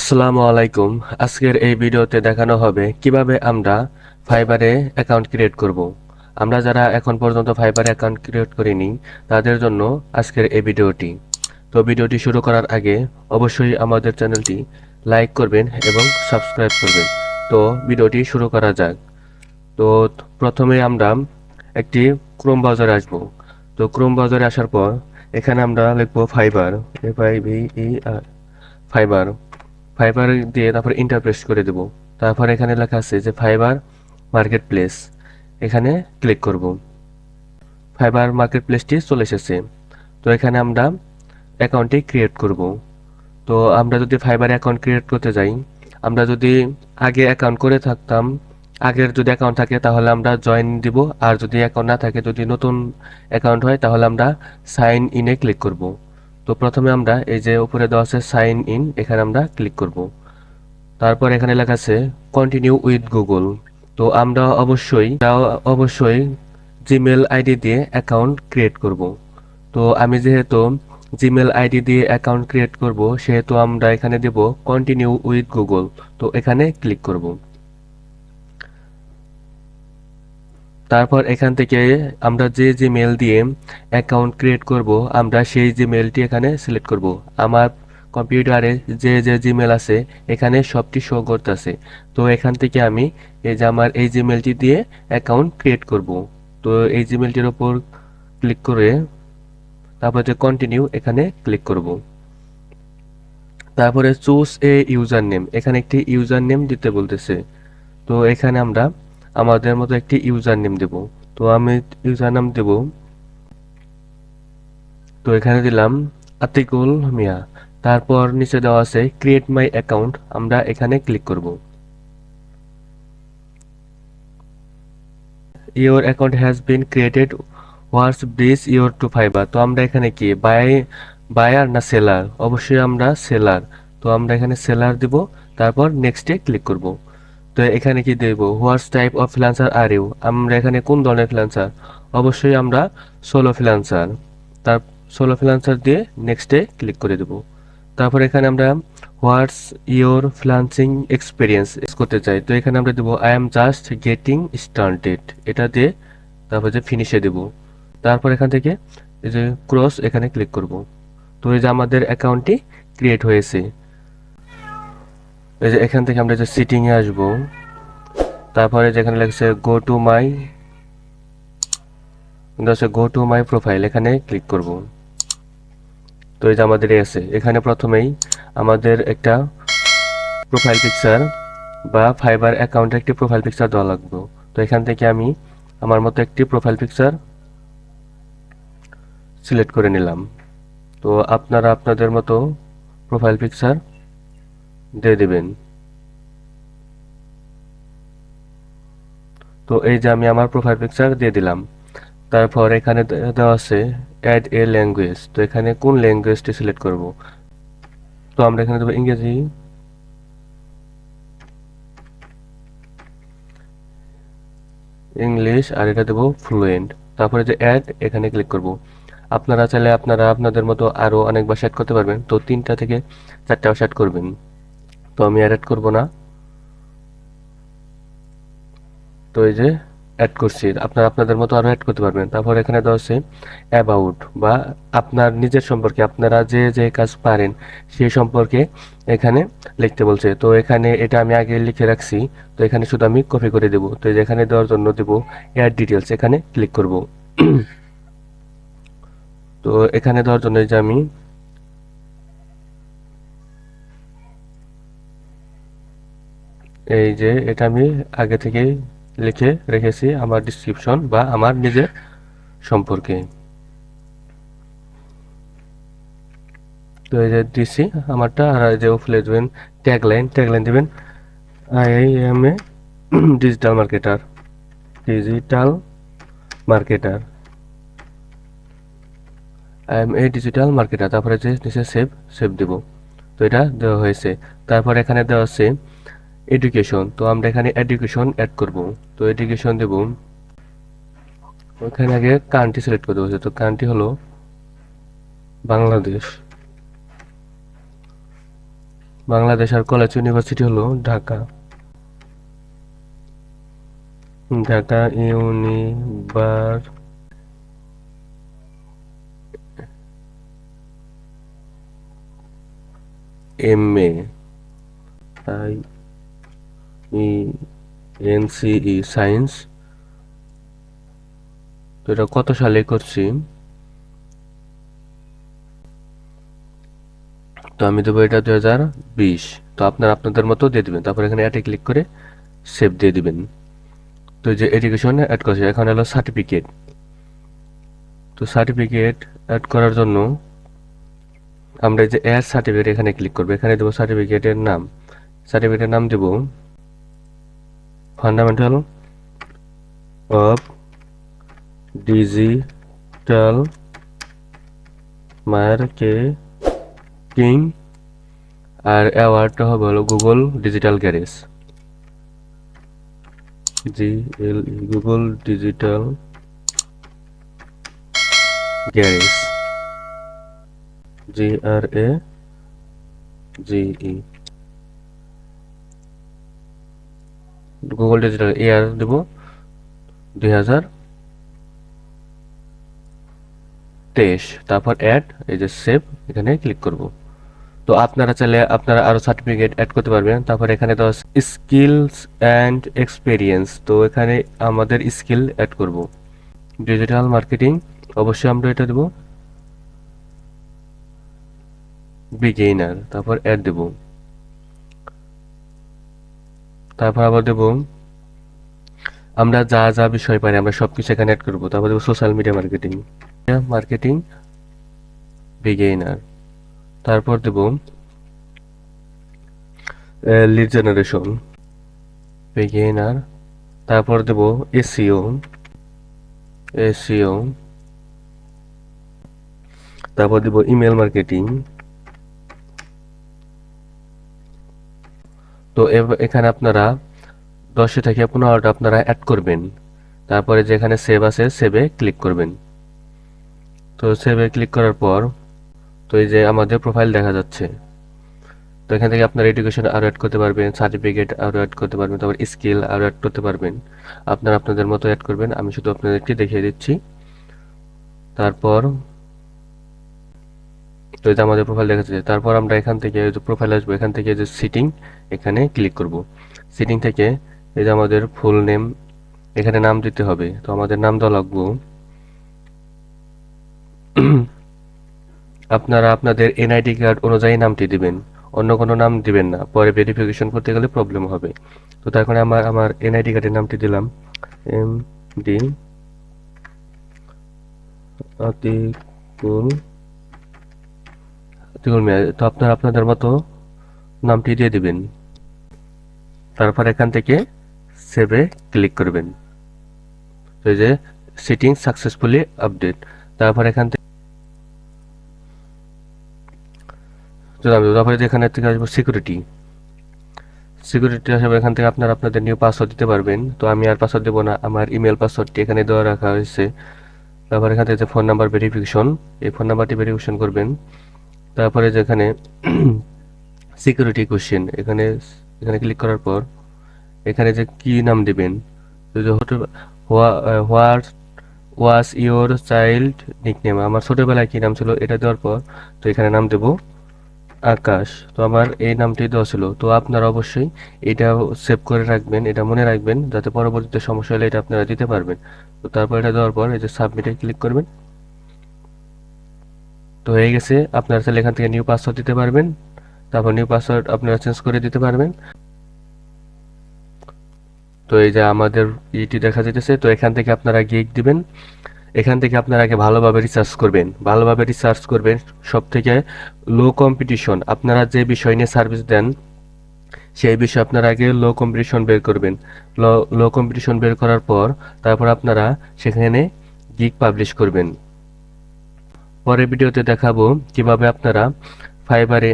আসসালামু আলাইকুম। আজকের এই ভিডিওতে দেখানো হবে কীভাবে আমরা ফাইবারে অ্যাকাউন্ট ক্রিয়েট করব। আমরা যারা এখন পর্যন্ত ফাইবারে অ্যাকাউন্ট ক্রিয়েট করিনি, তাদের জন্য আজকের এই ভিডিওটি। তো ভিডিওটি শুরু করার আগে অবশ্যই আমাদের চ্যানেলটি লাইক করবেন এবং সাবস্ক্রাইব করবেন। তো ভিডিওটি শুরু করা যাক। তো প্রথমে আমরা একটি ক্রোম ব্রাউজারে আসব। তো ক্রোম ব্রাউজারে আসার পর এখানে আমরা লিখব Fiverr F I V E R R Fiverr দিয়ে তারপর ইন্টারপ্রেস করে দেব। তারপর এখানে লেখা আছে যে ফাইবার মার্কেট প্লেস এখানে ক্লিক করব। ফাইবার মার্কেট প্লেসটি চলে এসেছে। তো এখানে আমরা অ্যাকাউন্টটি ক্রিয়েট করব। তো আমরা যদি ফাইবার অ্যাকাউন্ট ক্রিয়েট করতে যাই, আমরা যদি আগে অ্যাকাউন্ট করে থাকতাম, আগের যদি অ্যাকাউন্ট থাকে তাহলে আমরা জয়েন দিব, আর যদি অ্যাকাউন্ট না থাকে, যদি নতুন অ্যাকাউন্ট হয় তাহলে আমরা সাইন ইনে ক্লিক করব। তো প্রথমে আমরা এই যে উপরে দেওয়া আছে সাইন ইন, এখানে আমরা ক্লিক করব। তারপর এখানে লেখা আছে কন্টিনিউ উইথ গুগল। তো আমরা অবশ্যই অবশ্যই জিমেল আইডি দিয়ে অ্যাকাউন্ট ক্রিয়েট করব। তো আমি যেহেতু জিমেল আইডি দিয়ে অ্যাকাউন্ট ক্রিয়েট করব, সেহেতু আমরা এখানে দেব কন্টিনিউ উইথ গুগল। তো এখানে ক্লিক করব। তারপর এখান থেকে আমরা যে যে মেল দিয়ে অ্যাকাউন্ট ক্রিয়েট করব, আমরা সেই যে মেলটি এখানে সিলেক্ট করব। আমার কম্পিউটারে যে যে জিমেল আছে, এখানে সবটি শো করতেছে। তো এখান থেকে আমি এই যে আমার এই জিমেলটি দিয়ে অ্যাকাউন্ট ক্রিয়েট করব। তো এই জিমেলটির ওপর ক্লিক করে তারপর যে কন্টিনিউ এখানে ক্লিক করব। তারপরে চুজ এ ইউজার নেম এখানে একটি ইউজার নেম দিতে বলতেছে। তো এখানে আমরা আমাদের মতো একটি ইউজার নেম দেব। তো আমি ইউজার নাম দেব। তো এখানে দিলাম আতিকুল মিয়া। তারপর নিচে দেওয়া আছে ক্রিয়েট মাই অ্যাকাউন্ট আমরা এখানে ক্লিক করব। Your account has been created what's bridge your to Fiverr তো আমরা এখানে কি? বাই বায়ার না সেলার অবশ্যই আমরা সেলার তো আমরা এখানে সেলার দিব। তারপর নেক্সটে ক্লিক করব। তো এখানে কি দেব? What's type of freelancer are you আমরা এখানে কোন ধরনের ফ্রিল্যান্সার অবশ্যই আমরা সোলো ফ্রিল্যান্সার তার সোলো ফ্রিল্যান্সার দিয়ে নেক্সটে ক্লিক করে দেব। তারপর এখানে আমরা হোয়াটস ইওর ফ্রিল্যান্সিং এক্সপিরিয়েন্স করতে চাই। তো এখানে আমরা দেবো I am just getting started এটা দিয়ে তারপর যে ফিনিশে দেব। তারপর এখান থেকে এই যে ক্রস এখানে ক্লিক করব। তো এই যে আমাদের অ্যাকাউন্টটি ক্রিয়েট হয়েছে। এই যে এখান থেকে আমরা যে সিটিং এ আসব, তারপরে যেখানে লেগেছে গো টু মাই আছে গো টু মাই প্রোফাইল এখানে ক্লিক করব। তো এই যে আমাদের আছে, এখানে প্রথমেই আমাদের একটা প্রোফাইল পিকচার বা ফাইবার অ্যাকাউন্টে একটি প্রোফাইল পিকচার দেওয়া লাগবে। তো এখান থেকে আমি আমার মতো একটি প্রোফাইল পিকচার সিলেক্ট করে নিলাম। তো আপনারা আপনাদের মতো প্রোফাইল পিকচার দিয়ে দেবেন। তো এই যে আমি আমার প্রোফাইল পিকচার দিয়ে দিলাম। তারপর এখানে দেওয়া আছে অ্যাড এ ল্যাঙ্গুয়েজ তো এখানে কোন ল্যাঙ্গুয়েজটি সিলেক্ট করব? তো আমরা এখানে দেবো ইংরেজি। ইংলিশ আর এটা দেবো ফ্লুয়েন্ট তারপরে যে অ্যাড এখানে ক্লিক করব। আপনারা চাইলে আপনারা আপনাদের মতো আরও অনেক ভাষা অ্যাড করতে পারবেন। তো তিনটা থেকে চারটা ভাষা অ্যাড করবেন। তো আমি অ্যাড করব না। তো এই যে অ্যাড করছি। আপনারা আপনাদের মতো আরও অ্যাড করতে পারবেন। তারপর এখানে দেওয়া আছে অ্যাবাউট বা আপনার নিজের সম্পর্কে, আপনারা যে যে কাজ পারেন সেই সম্পর্কে এখানে লিখতে বলছে। তো এখানে এটা আমি আগে লিখে রাখছি। তো এখানে শুধু আমি কপি করে দেব। তো এখানে দেওয়ার জন্য দেব অ্যাড ডিটেলস এখানে ক্লিক করব। তো এখানে দেওয়ার জন্য যে আমি এই যে এটা আমি আগে থেকে লিখে রেখেছি আমার ডিসক্রিপশন বা আমার নিজের সম্পর্কে। তো এই যে দিছি, আমারটা আর যে উপরে দেবেন ট্যাগলাইন ট্যাগলাইন দেবেন I a digital marketer digital marketer I a digital marketer তারপরে যে নিচে সেভ সেভ দেব। তো এটা দেওয়া হয়েছে। তারপর এখানে দেওয়া আছে এডুকেশন তো আমরা এখানে এডুকেশন অ্যাড করব। তো এডুকেশন দেব। ওখানে আগে কান্ট্রি সিলেক্ট করতে হচ্ছে তো কান্ট্রি হলো বাংলাদেশ। বাংলাদেশ আর কলেজ ইউনিভার্সিটি হলো Dhaka. Dhaka university M A. I E N C E science তো এটা কত সালে করছি? তো আমি দেবো এটা দু হাজার বিশ। তো আপনারা আপনাদের মতো দিয়ে দিবেন। তারপর এখানে অ্যাডে ক্লিক করে সেভ দিয়ে দিবেন। তো যে এডুকেশন অ্যাড করছে, এখন হলো সার্টিফিকেট তো সার্টিফিকেট অ্যাড করার জন্য আমরা যে অ্যাড সার্টিফিকেট এখানে ক্লিক করব। এখানে দেবো সার্টিফিকেটের নাম। সার্টিফিকেটের নাম দেব ফান্ডামেন্টাল অফ ডিজিটাল মার্কেটিং আর অ্যাওয়ার্ডটা হবে হলো Google digital garage G L Google digital garage G R A G E Google digital year দেব, দুই হাজার তেইশ। তারপর অ্যাড এই যে সেভ এখানে ক্লিক করব। তো আপনারা চাইলে আপনারা আরও সার্টিফিকেট অ্যাড করতে পারবেন। তারপর এখানে দেওয়া স্কিলস অ্যান্ড এক্সপিরিয়েন্স তো এখানে আমাদের স্কিল অ্যাড করব। ডিজিটাল মার্কেটিং অবশ্যই আমরা এটা দেব। বিগেইনার তারপর অ্যাড দেব। তারপর আবার দেব, আমরা যা যা বিষয় পারি আমরা সবকিছু এখানে অ্যাড করব। তারপর দেব social media marketing marketing beginner তারপর দেব লিড জেনারেশন বিগেইনার তারপর দেব এসিও এসিও তারপর দেব ইমেল মার্কেটিং তো এখানে আপনারা দশে থেকে পনেরোটা আপনারা অ্যাড করবেন। তারপরে যেখানে সেভ আছে সেভে ক্লিক করবেন। তো সেভে ক্লিক করার পর, তো এই যে আমাদের প্রোফাইল দেখা যাচ্ছে। তো এখান থেকে আপনার এডুকেশন আরও অ্যাড করতে পারবেন সার্টিফিকেট আরও অ্যাড করতে পারবেন, তারপর স্কিল আরও অ্যাড করতে পারবেন। আপনারা আপনাদের মতো অ্যাড করবেন, আমি শুধু আপনাদেরকে দেখিয়ে দিচ্ছি। তারপর তো যে আমাদের প্রোফাইল দেখা যাচ্ছে তারপর আমরা এখান থেকে যে প্রোফাইল আসব, এখান থেকে যে সিটিং এখানে ক্লিক করব। সিটিং থেকে এই যে আমাদের ফুল নেম এখানে নাম দিতে হবে। তো আমাদের নাম দেওয়া লাগবো। আপনারা আপনাদের এনআইডি কার্ড অনুযায়ী নামটি দিবেন। অন্য কোনো নাম দিবেন না। পরে ভেরিফিকেশন করতে গেলে প্রবলেম হবে। তো তার কারণে আমার আমার এনআইডি কার্ডের নামটি দিলাম। এম ডি আতিকুল তো আপনারা আপনাদের মতো নামটি দিয়ে দিবেন। তারপর এখান থেকে সেভে ক্লিক করবেন। তো এই যে সিটিং সাকসেসফুলি আপডেট তারপর এখান থেকে তারপরে এখানে থেকে আসব সিকিউরিটি সিকিউরিটি আসবে, এখান থেকে আপনারা আপনাদের নিউ পাসওয়ার্ড দিতে পারবেন। তো আমি আর পাসওয়ার্ড দেবো না, আমার ইমেল পাসওয়ার্ডটি এখানে দেওয়া রাখা হয়েছে। তারপর এখান থেকে ফোন নাম্বার ভেরিফিকেশন এই ফোন নাম্বারটি ভেরিফিকেশন করবেন। তারপরে যেখানে সিকিউরিটি কোশ্চেন এখানে এখানে ক্লিক করার পর এখানে যে কি নাম দিবেন? What was your child nickname? আমার ছোটবেলায় কী নাম ছিল? এটা দেওয়ার পর তো এখানে নাম দেব আকাশ। তো আমার এই নামটি দেওয়া ছিল। তো আপনারা অবশ্যই এটা সেভ করে রাখবেন, এটা মনে রাখবেন, যাতে পরবর্তীতে সমস্যা হলে এটা আপনারা দিতে পারবেন। তো তারপর এটা দেওয়ার পর এই যে সাবমিটে ক্লিক করবেন। তো হয়ে গেছে, আপনারা চাইলে এখান থেকে নিউ পাসওয়ার্ড দিতে পারবেন। তারপর নিউ পাসওয়ার্ড আপনারা চেঞ্জ করে দিতে পারবেন। তো এই যে আমাদের ইটি দেখা যেতেছে তো এখান থেকে আপনারা গিগ দিবেন। এখান থেকে আপনারা আগে ভালোভাবে রিসার্চ করবেন। ভালোভাবে রিসার্চ করবেন সব থেকে লো কম্পিটিশন আপনারা যে বিষয় নিয়ে সার্ভিস দেন, সেই বিষয়ে আপনারা আগে লো কম্পিটিশন বের করবেন। লো লো কম্পিটিশন বের করার পর তারপর আপনারা সেখানে গিগ পাবলিশ করবেন। পরের ভিডিওতে দেখাবো কীভাবে আপনারা ফাইবারে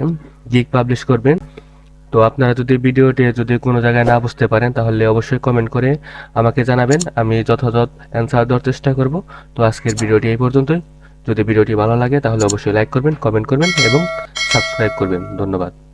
গিগ পাবলিশ করবেন। তো আপনারা যদি ভিডিওটি যদি কোনো জায়গায় না বুঝতে পারেন, তাহলে অবশ্যই কমেন্ট করে আমাকে জানাবেন। আমি যথাযথ অ্যান্সার দেওয়ার চেষ্টা করব। তো আজকের ভিডিওটি এই পর্যন্তই। যদি ভিডিওটি ভালো লাগে, তাহলে অবশ্যই লাইক করবেন কমেন্ট করবেন এবং সাবস্ক্রাইব করবেন। ধন্যবাদ।